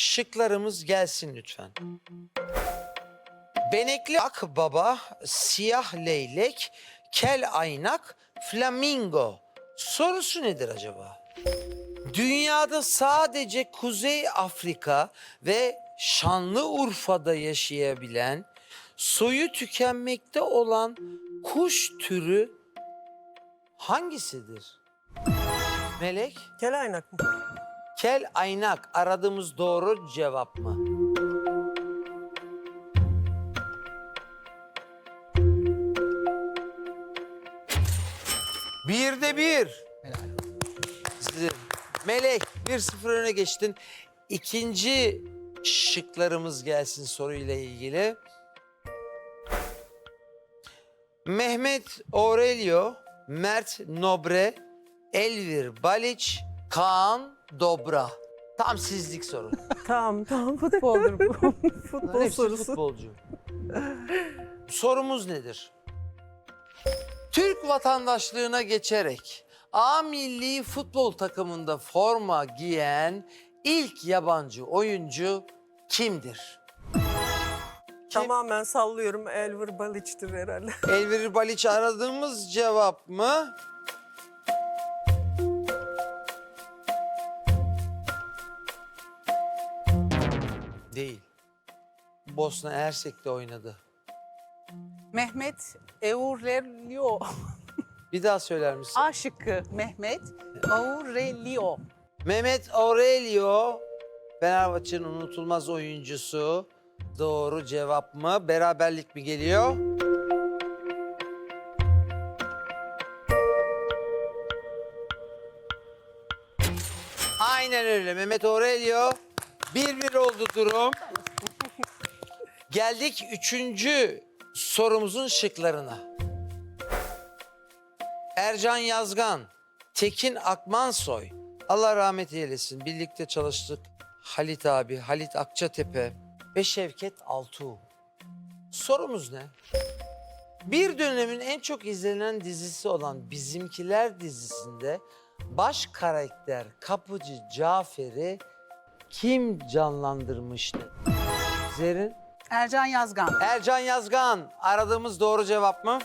şıklarımız gelsin lütfen. Benekli akbaba, siyah leylek, kel aynak, flamingo. Sorusu nedir acaba? Dünyada sadece Kuzey Afrika ve Şanlıurfa'da yaşayabilen, soyu tükenmekte olan kuş türü hangisidir? Melek? Kel aynak mı? Kel aynak aradığımız doğru cevap mı? Bir de bir. Sizin- Melek 1-0 öne geçtin. İkinci şıklarımız gelsin soruyla ilgili. Mehmet Aurelio, Mert Nobre, Elvir Baliç, Kaan Dobra. Tam sizlik soru. Tamam tamam futboldur bu. Futbol hepsi sorusu. futbolcu. Sorumuz nedir? Türk vatandaşlığına geçerek A milli futbol takımında forma giyen ilk yabancı oyuncu kimdir? Kim? Tamamen sallıyorum. Elver Baliç'tir herhalde. Elvir Baliç aradığımız cevap mı? Değil. Bosna Hersek'te oynadı. Mehmet Aurelio. Bir daha söyler misin? A şıkkı Mehmet Aurelio. Mehmet Aurelio Fenerbahçe'nin unutulmaz oyuncusu. Doğru cevap mı? Beraberlik mi geliyor? Aynen öyle. Mehmet Aurelio 1-1 oldu durum. Geldik üçüncü sorumuzun şıklarına. Ercan Yazgan, Tekin Akmansoy, Allah rahmet eylesin. Birlikte çalıştık. Halit abi, Halit Akçatepe ve Şevket Altuğ. Sorumuz ne? Bir dönemin en çok izlenen dizisi olan Bizimkiler dizisinde baş karakter Kapıcı Cafer'i kim canlandırmıştı? Zerin? Ercan Yazgan. Ercan Yazgan. Aradığımız doğru cevap mı?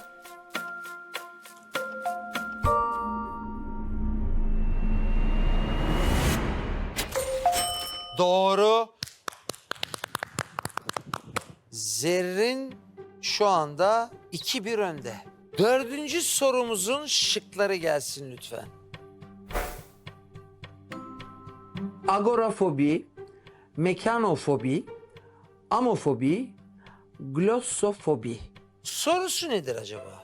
Doğru. Zerrin şu anda 2-1 önde. Dördüncü sorumuzun şıkları gelsin lütfen. Agorafobi, mekanofobi, amofobi, glossofobi. Sorusu nedir acaba?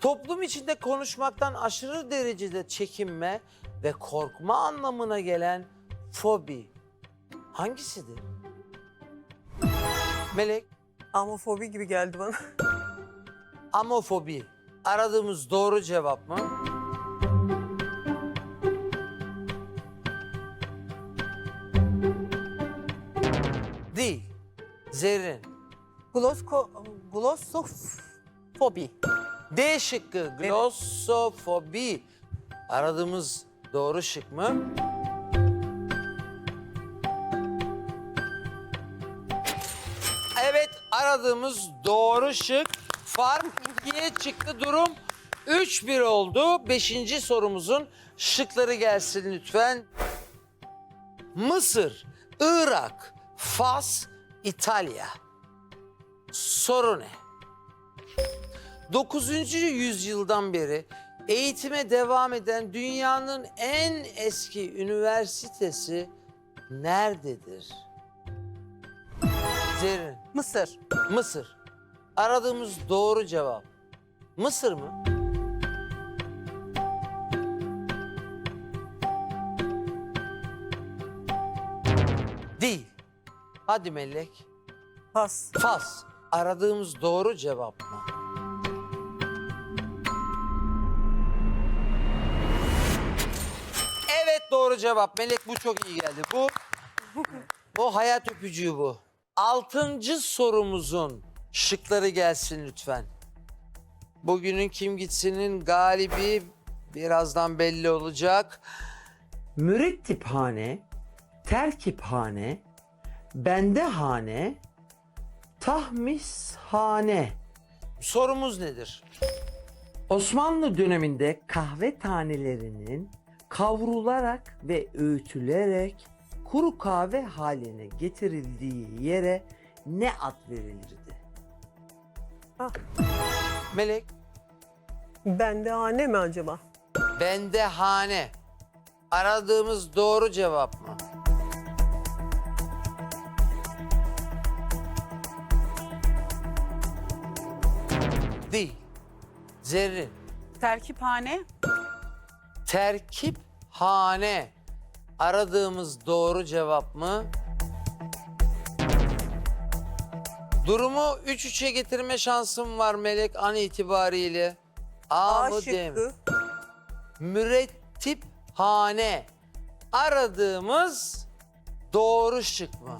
Toplum içinde konuşmaktan aşırı derecede çekinme ve korkma anlamına gelen fobi hangisidir? Melek, Amofobi gibi geldi bana. amofobi. Aradığımız doğru cevap mı? Zerrin. Glosko, glossofobi. D şıkkı glossofobi. Aradığımız doğru şık mı? Evet aradığımız doğru şık. Fark ikiye çıktı durum 3-1 oldu. Beşinci sorumuzun şıkları gelsin lütfen. Mısır, Irak, Fas, İtalya. Soru ne? 9. yüzyıldan beri eğitime devam eden dünyanın en eski üniversitesi nerededir? Zerrin, Mısır. Mısır. Aradığımız doğru cevap. Mısır mı? Değil. Hadi Melek. Pas. Fas. Aradığımız doğru cevap mı? Evet doğru cevap. Melek bu çok iyi geldi. Bu o hayat öpücüğü bu. Altıncı sorumuzun şıkları gelsin lütfen. Bugünün kim gitsinin galibi birazdan belli olacak. Mürettiphane, terkiphane, bendehane, tahmishane. Sorumuz nedir? Osmanlı döneminde kahve tanelerinin kavrularak ve öğütülerek kuru kahve haline getirildiği yere ne ad verilirdi? Ah. Melek, Bende hane mi acaba? bendehane. Aradığımız doğru cevap mı? Zerrin. Terkiphane. Terkip hane. Aradığımız doğru cevap mı? Durumu 3-3'e getirme şansım var Melek an itibariyle. A, A mı D mi? şıkkı. Mürettip hane. Aradığımız doğru şık mı?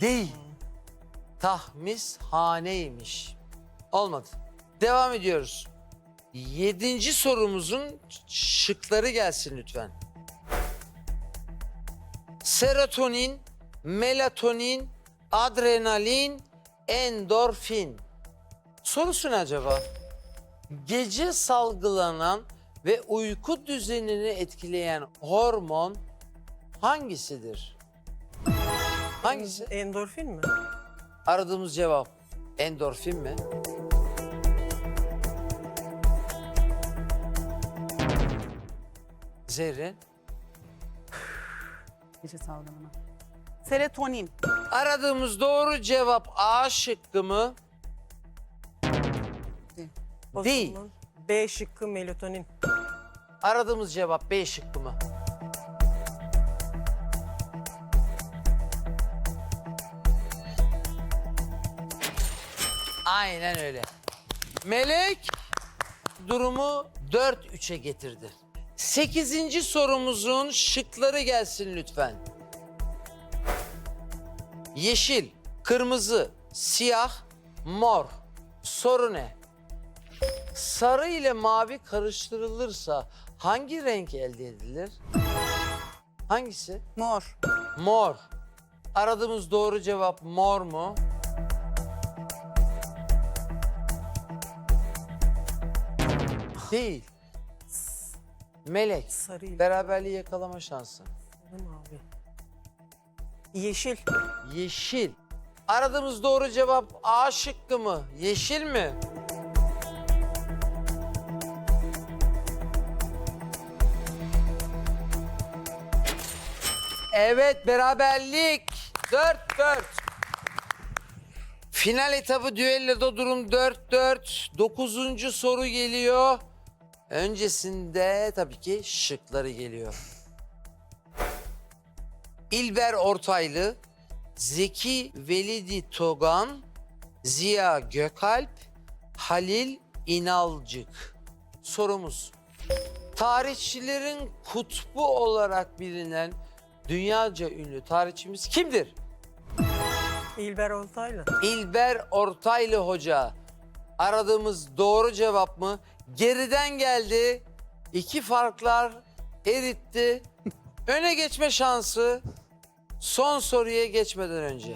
Değil. Tahmis haneymiş. Olmadı. Devam ediyoruz. Yedinci sorumuzun şıkları gelsin lütfen. Serotonin, melatonin, adrenalin, endorfin. Sorusu ne acaba? Gece salgılanan ve uyku düzenini etkileyen hormon hangisidir? Hangisi? Endorfin mi? Aradığımız cevap endorfin mi? Zerrin. Gece salgınına. Serotonin. Aradığımız doğru cevap A şıkkı mı? O Değil. zaman B şıkkı melatonin. Aradığımız cevap B şıkkı mı? Aynen öyle. Melek durumu 4-3'e getirdi. Sekizinci sorumuzun şıkları gelsin lütfen. Yeşil, kırmızı, siyah, mor. Soru ne? Sarı ile mavi karıştırılırsa hangi renk elde edilir? Hangisi? Mor. Mor. Aradığımız doğru cevap mor mu? Değil. Melek. Sarıyla. Beraberliği yakalama şansı. Sarı mavi. Yeşil. Yeşil. Aradığımız doğru cevap A şıkkı mı? Yeşil mi? Evet beraberlik. 4-4. Final etabı düelloda durum 4-4. Dokuzuncu soru geliyor. Öncesinde tabii ki şıkları geliyor. İlber Ortaylı, Zeki Velidi Togan, Ziya Gökalp, Halil İnalcık. Sorumuz. Tarihçilerin kutbu olarak bilinen dünyaca ünlü tarihçimiz kimdir? İlber Oltaylı. İlber Ortaylı Hoca. Aradığımız doğru cevap mı? Geriden geldi. İki farklar eritti. Öne geçme şansı son soruya geçmeden önce.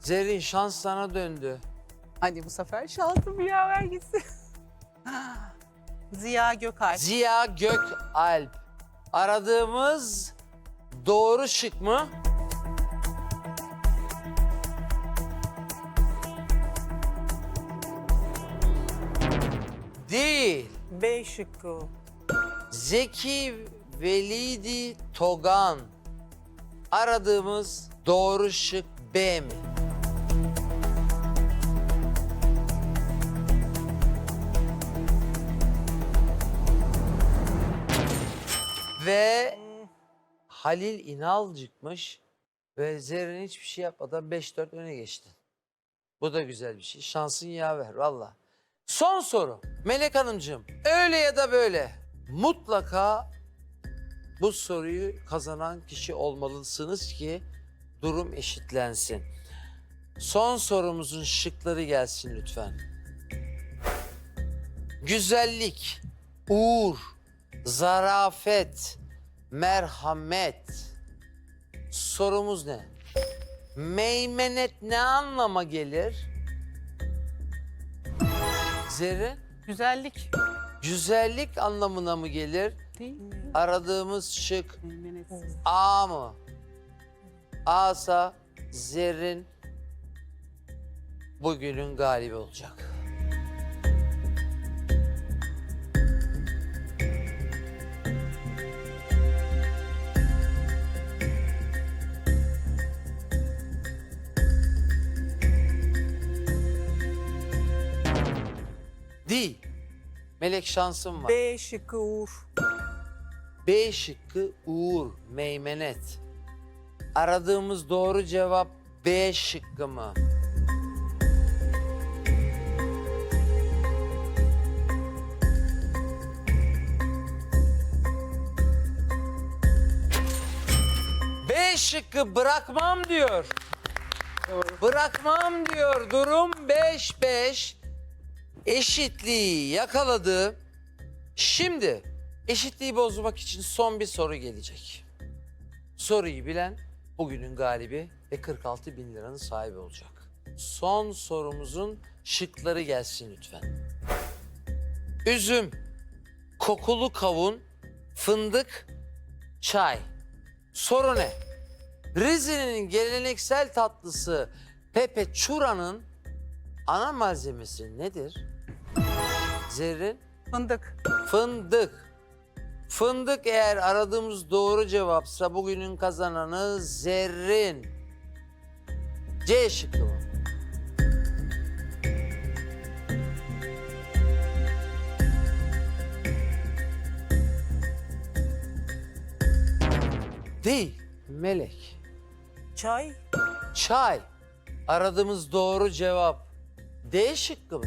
Zerrin şans sana döndü. Hadi bu sefer şansım ya ver gitsin. Ziya Gökalp. Ziya Gökalp. Aradığımız doğru şık mı? Değil. B şıkkı. Zeki Velidi Togan. Aradığımız doğru şık B mi? Ve Halil İnalcıkmış ve Zerrin hiçbir şey yapmadan 5-4 öne geçti. Bu da güzel bir şey. Şansın yaver valla. Son soru. Melek Hanımcığım öyle ya da böyle mutlaka bu soruyu kazanan kişi olmalısınız ki durum eşitlensin. Son sorumuzun şıkları gelsin lütfen. Güzellik, uğur, zarafet, merhamet. Sorumuz ne? Meymenet ne anlama gelir? Zerrin, Güzellik. güzellik anlamına mı gelir? Değil mi? Aradığımız şık. A mı? A'sa Zerrin bugünün galibi olacak. Değil. Melek şansım var. B şıkkı Uğur. B şıkkı Uğur, Meymenet. Aradığımız doğru cevap B şıkkı mı? B şıkkı bırakmam diyor. Bırakmam diyor. Durum 5-5. Eşitliği yakaladı. Şimdi eşitliği bozmak için son bir soru gelecek. Soruyu bilen bugünün galibi ve 46 bin liranın sahibi olacak. Son sorumuzun şıkları gelsin lütfen. Üzüm, kokulu kavun, fındık, çay. Soru ne? Rize'nin geleneksel tatlısı Pepe Çura'nın ana malzemesi nedir? Zerrin? Fındık. Fındık. Fındık eğer aradığımız doğru cevapsa bugünün kazananı Zerrin. C şıkkı mı? Değil. Melek. Çay. Çay. Aradığımız doğru cevap D şıkkı mı?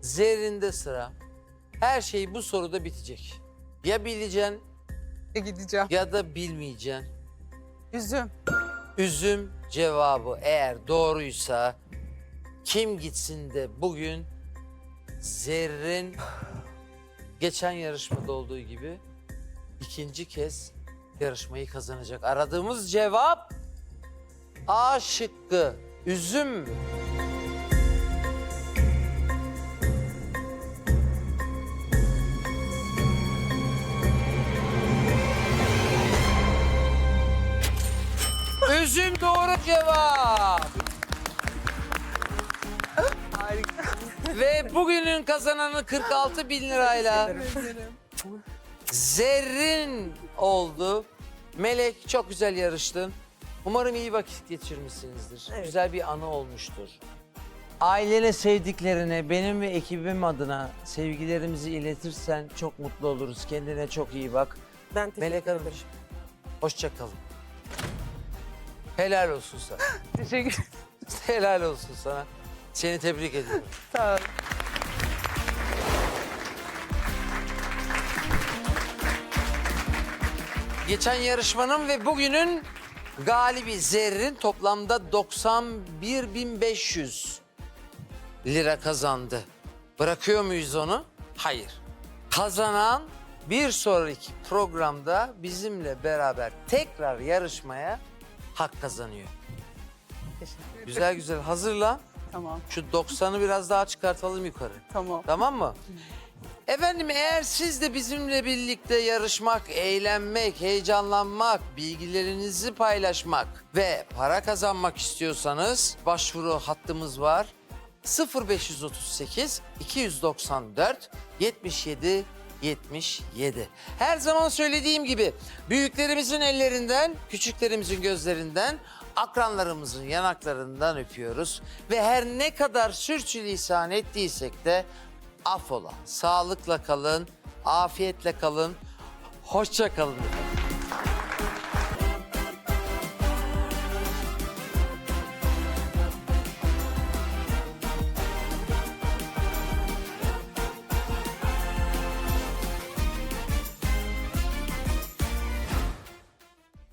Zerrinde sıra. Her şey bu soruda bitecek. Ya bileceksin E gideceğim. ya da bilmeyeceksin. Üzüm. Üzüm cevabı eğer doğruysa kim gitsin de bugün Zerrin geçen yarışmada olduğu gibi ikinci kez yarışmayı kazanacak. Aradığımız cevap A şıkkı. Üzüm? Üzüm doğru cevap. Ve bugünün kazananı 46 bin lirayla Zerrin oldu. Melek çok güzel yarıştın. Umarım iyi vakit geçirmişsinizdir. Evet. Güzel bir anı olmuştur. Ailene, sevdiklerine, benim ve ekibim adına sevgilerimizi iletirsen çok mutlu oluruz. Kendine çok iyi bak. Ben teşekkür Melek Hanım, ederim. hoşça kalın. Helal olsun sana. Teşekkür Helal olsun sana. Seni tebrik ediyorum. Sağ ol. Geçen yarışmanın ve bugünün galibi Zerrin toplamda 91.500 lira kazandı. Bırakıyor muyuz onu? Hayır. Kazanan bir sonraki programda bizimle beraber tekrar yarışmaya hak kazanıyor. Güzel güzel hazırlan. Tamam. Şu 90'ı biraz daha çıkartalım yukarı. Tamam. Tamam mı? Efendim eğer siz de bizimle birlikte yarışmak, eğlenmek, heyecanlanmak, bilgilerinizi paylaşmak ve para kazanmak istiyorsanız başvuru hattımız var. 0538 294 77 77. Her zaman söylediğim gibi büyüklerimizin ellerinden, küçüklerimizin gözlerinden, akranlarımızın yanaklarından öpüyoruz. Ve her ne kadar sürçülisan ettiysek de affola. Sağlıkla kalın, afiyetle kalın, hoşça kalın.